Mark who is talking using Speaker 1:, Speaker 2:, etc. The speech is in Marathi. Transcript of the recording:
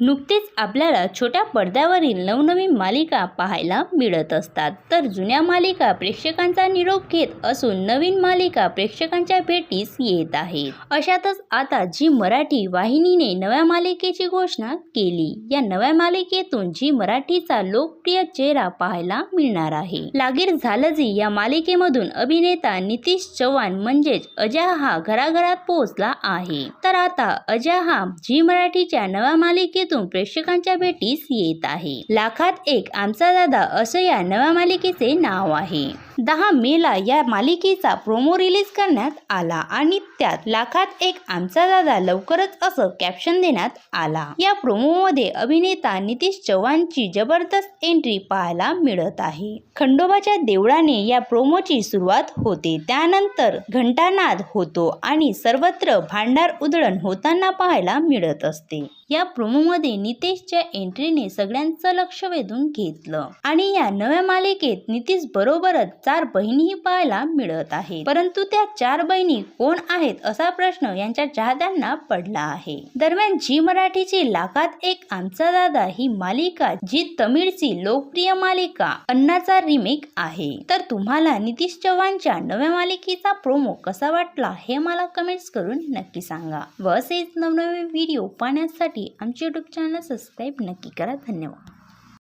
Speaker 1: नुकतेच आपल्याला छोट्या पडद्यावरील नवनवीन मालिका पाहायला मिळत असतात. तर जुन्या मालिका प्रेक्षकांचा निरोप घेत असून नवीन मालिका प्रेक्षकांच्या भेटीस येत आहेत. अशातच आता जी मराठी वाहिनीने नव्या मालिकेची घोषणा केली या नव्या मालिकेतून जी मराठीचा लोकप्रिय चेहरा पाहायला मिळणार आहे. लागीर झालजी या मालिकेमधून अभिनेता नितीश चव्हाण म्हणजेच अजय हा घराघरात पोहोचला आहे. तर आता अजय हा जी मराठीच्या नव्या मालिकेतून प्रेक्षकांच्या भेटीस येत आहे. लाखात एक आमचा दादा असं या नव्या मालिकेचे नाव आहे. दहा मेला या मालिकेचा प्रोमो रिलीज करण्यात आला आणि त्यात लाखात एक आमचा दादा लवकरच असं कॅप्शन देण्यात आला. या प्रोमोमध्ये अभिनेता नितीश चव्हाणची जबरदस्त एंट्री पाहायला मिळत आहे. खंडोबाच्या देवळाने या प्रोमोची सुरुवात होते. त्यानंतर घंटानाद होतो आणि सर्वत्र भांडार उधळण होताना पाहायला मिळत असते. या प्रोमोमध्ये नितेशच्या एंट्रीने सगळ्यांचं लक्ष वेधून घेतलं आणि या नव्या मालिकेत नितीश बरोबरच चार बहिणीही पाहायला मिळत आहेत. परंतु त्या चार बहिणी कोण आहेत असा प्रश्न यांच्या चाहत्यांना पडला आहे. दरम्यान जी मराठीची लाखात एक आमचा दादा ही मालिका जी तमिळची लोकप्रिय मालिका अन्नाचा रिमेक आहे. तर तुम्हाला नितीश चव्हाणच्या नव्या मालिकेचा प्रोमो कसा वाटला हे मला कमेंट्स करून नक्की सांगा. व असेच नवनवीन व्हिडिओ पाहण्यासाठी आमचे युट्यूब चॅनल सबस्क्राईब नक्की करा. धन्यवाद.